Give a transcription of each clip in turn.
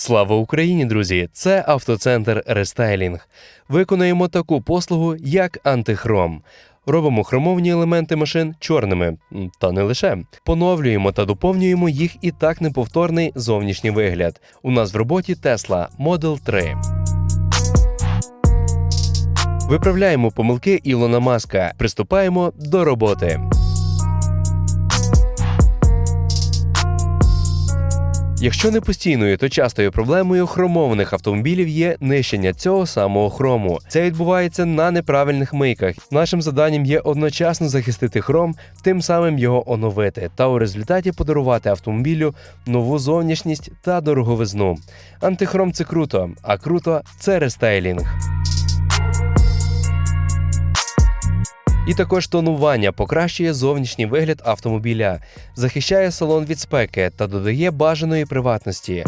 Слава Україні, друзі! Це автоцентр Рестайлінг. Виконуємо таку послугу, як антихром. Робимо хромовні елементи машин чорними, та не лише. Поновлюємо та доповнюємо їх і так неповторний зовнішній вигляд. У нас в роботі Tesla Model 3. Виправляємо помилки Ілона Маска. Приступаємо до роботи. Якщо не постійною, то частою проблемою хромованих автомобілів є нищення цього самого хрому. Це відбувається на неправильних мийках. Нашим завданням є одночасно захистити хром, тим самим його оновити, та у результаті подарувати автомобілю нову зовнішність та дороговизну. Антихром це круто, а круто це рестайлінг. І також тонування покращує зовнішній вигляд автомобіля, захищає салон від спеки та додає бажаної приватності.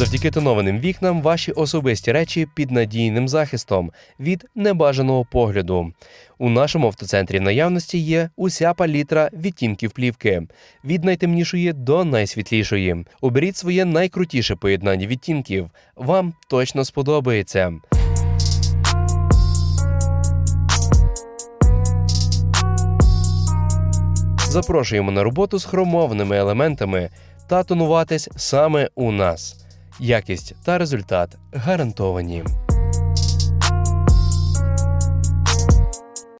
Завдяки тонованим вікнам ваші особисті речі під надійним захистом від небажаного погляду. У нашому автоцентрі наявності є уся палітра відтінків плівки від найтемнішої до найсвітлішої. Оберіть своє найкрутіше поєднання відтінків. Вам точно сподобається. Запрошуємо на роботу з хромованими елементами та тонуватись саме у нас. Якість та результат гарантовані.